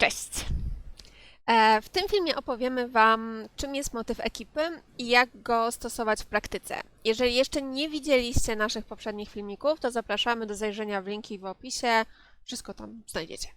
Cześć! E, W tym filmie opowiemy Wam, czym jest motyw ekipy i jak go stosować w praktyce. Jeżeli jeszcze nie widzieliście naszych poprzednich filmików, to zapraszamy do zajrzenia w linki w opisie. Wszystko tam znajdziecie.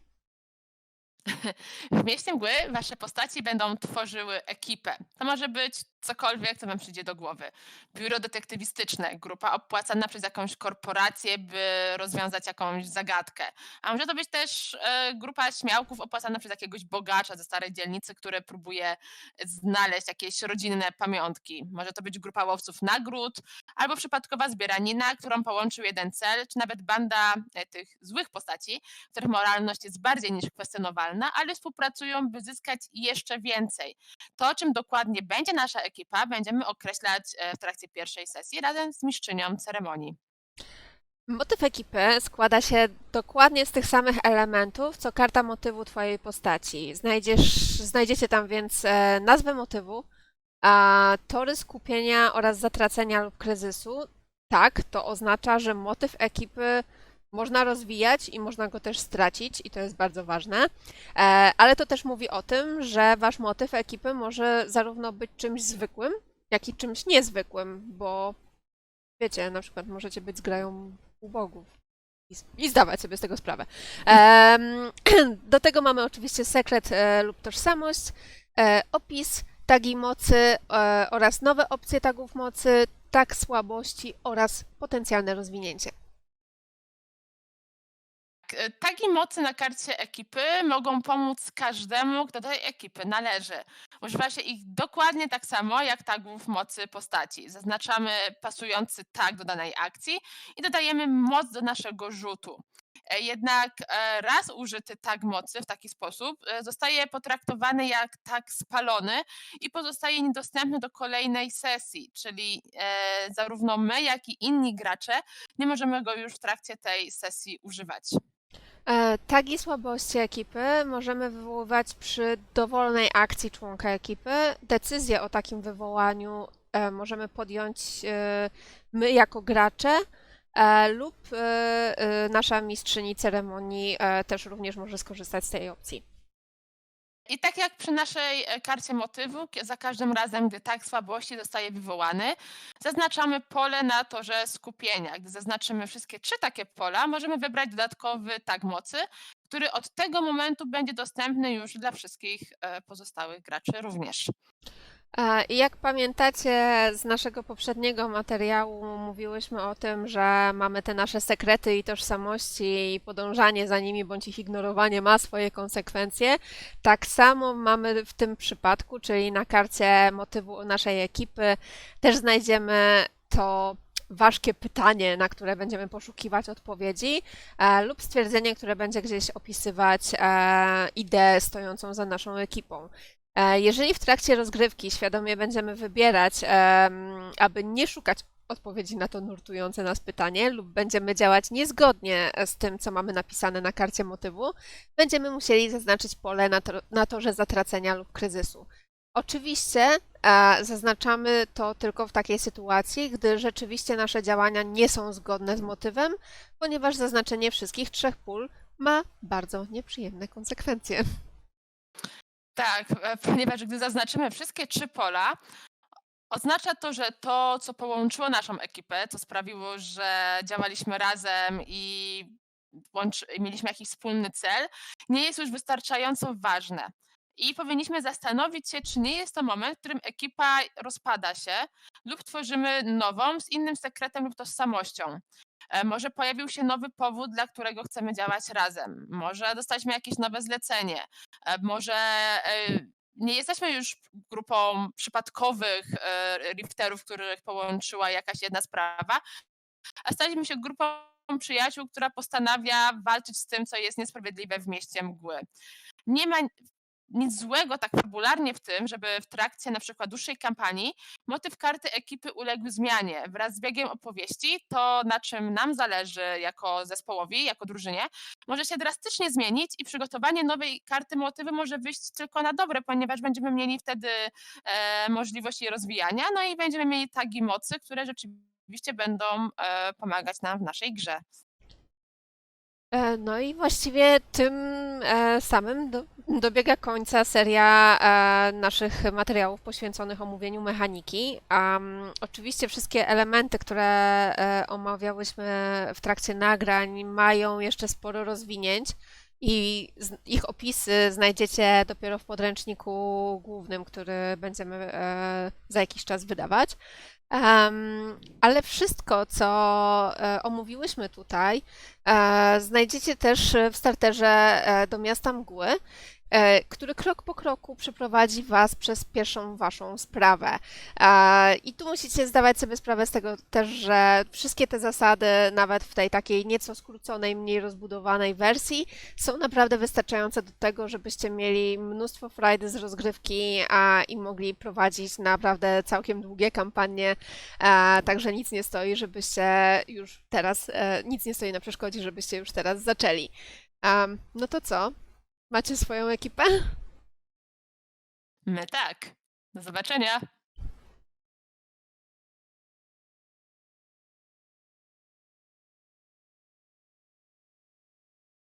W Mieście Mgły wasze postaci będą tworzyły ekipę. To może być cokolwiek, co wam przyjdzie do głowy. Biuro detektywistyczne, grupa opłacana przez jakąś korporację, by rozwiązać jakąś zagadkę. A może to być też e, grupa śmiałków opłacana przez jakiegoś bogacza ze starej dzielnicy, który próbuje znaleźć jakieś rodzinne pamiątki. Może to być grupa łowców nagród, albo przypadkowa zbieranina, którą połączył jeden cel, czy nawet banda e, tych złych postaci, których moralność jest bardziej niż kwestionowalna, ale współpracują, by zyskać jeszcze więcej. To, czym dokładnie będzie nasza ekipa, będziemy określać e, w trakcie pierwszej sesji razem z mistrzynią ceremonii. Motyw ekipy składa się dokładnie z tych samych elementów, co karta motywu Twojej postaci. Znajdziesz, znajdziecie tam więc e, nazwę motywu, a tory skupienia oraz zatracenia lub kryzysu. Tak, to oznacza, że motyw ekipy można rozwijać i można go też stracić, i to jest bardzo ważne. E, Ale to też mówi o tym, że Wasz motyw ekipy może zarówno być czymś zwykłym, jak i czymś niezwykłym, bo wiecie, na przykład możecie być zgrają ubogów i, zdawać sobie z tego sprawę. Do tego mamy oczywiście sekret e, lub tożsamość, e, opis, tagi mocy oraz nowe opcje tagów mocy, tag słabości oraz potencjalne rozwinięcie. E, Tagi mocy na karcie ekipy mogą pomóc każdemu, kto do tej ekipy należy. Używa się ich dokładnie tak samo jak tagów mocy postaci. Zaznaczamy pasujący tag do danej akcji i dodajemy moc do naszego rzutu. E, Jednak e, raz użyty tag mocy w taki sposób zostaje potraktowany jak tag spalony i pozostaje niedostępny do kolejnej sesji, czyli zarówno my, jak i inni gracze nie możemy go już w trakcie tej sesji używać. E, Tagi słabości ekipy możemy wywoływać przy dowolnej akcji członka ekipy. Decyzję o takim wywołaniu e, możemy podjąć e, my jako gracze lub nasza mistrzyni ceremonii też również może skorzystać z tej opcji. I tak jak przy naszej e, karcie motywu, za każdym razem, gdy tak słabości zostaje wywołany, zaznaczamy pole na torze skupienia. Gdy zaznaczymy wszystkie trzy takie pola, możemy wybrać dodatkowy tag mocy, który od tego momentu będzie dostępny już dla wszystkich e, pozostałych graczy również. Jak pamiętacie z naszego poprzedniego materiału, mówiłyśmy o tym, że mamy te nasze sekrety i tożsamości i podążanie za nimi bądź ich ignorowanie ma swoje konsekwencje. Tak samo mamy w tym przypadku, czyli na karcie motywu naszej ekipy też znajdziemy to ważkie pytanie, na które będziemy poszukiwać odpowiedzi, e, lub stwierdzenie, które będzie gdzieś opisywać e, ideę stojącą za naszą ekipą. E, Jeżeli w trakcie rozgrywki świadomie będziemy wybierać, aby nie szukać odpowiedzi na to nurtujące nas pytanie, lub będziemy działać niezgodnie z tym, co mamy napisane na karcie motywu, będziemy musieli zaznaczyć pole na, to, na torze zatracenia lub kryzysu. Oczywiście e, zaznaczamy to tylko w takiej sytuacji, gdy rzeczywiście nasze działania nie są zgodne z motywem, ponieważ zaznaczenie wszystkich trzech pól ma bardzo nieprzyjemne konsekwencje. Tak, e, ponieważ gdy zaznaczymy wszystkie trzy pola, oznacza to, że to, co połączyło naszą ekipę, co sprawiło, że działaliśmy razem i mieliśmy jakiś wspólny cel, nie jest już wystarczająco ważne. I powinniśmy zastanowić się, czy nie jest to moment, w którym ekipa rozpada się lub tworzymy nową z innym sekretem lub tożsamością. E, Może pojawił się nowy powód, dla którego chcemy działać razem. Może dostaliśmy jakieś nowe zlecenie. E, Może e, nie jesteśmy już grupą przypadkowych e, rifterów, których połączyła jakaś jedna sprawa, a staliśmy się grupą przyjaciół, która postanawia walczyć z tym, co jest niesprawiedliwe w mieście mgły. Nie ma nic złego tak fabularnie w tym, żeby w trakcie na przykład dłuższej kampanii motyw karty ekipy uległ zmianie. Wraz z biegiem opowieści to, na czym nam zależy jako zespołowi, jako drużynie, może się drastycznie zmienić i przygotowanie nowej karty motywy może wyjść tylko na dobre, ponieważ będziemy mieli wtedy e, możliwość jej rozwijania, no i będziemy mieli tagi mocy, które rzeczywiście będą e, pomagać nam w naszej grze. E, No i właściwie tym e, samym do, dobiega końca seria e, naszych materiałów poświęconych omówieniu mechaniki. Oczywiście wszystkie elementy, które omawiałyśmy w trakcie nagrań, mają jeszcze sporo rozwinięć i ich opisy znajdziecie dopiero w podręczniku głównym, który będziemy e, za jakiś czas wydawać. Ale wszystko, co e, omówiłyśmy tutaj, E, Znajdziecie też w starterze do Miasta Mgły, który krok po kroku przeprowadzi Was przez pierwszą Waszą sprawę. E, I tu musicie zdawać sobie sprawę z tego też, że wszystkie te zasady, nawet w tej takiej nieco skróconej, mniej rozbudowanej wersji, są naprawdę wystarczające do tego, żebyście mieli mnóstwo frajdy z rozgrywki a, i mogli prowadzić naprawdę całkiem długie kampanie E, także nic nie stoi, żebyście już teraz, e, nic nie stoi na przeszkodzie, żebyście już teraz zaczęli. No to co? Macie swoją ekipę? My tak. Do zobaczenia.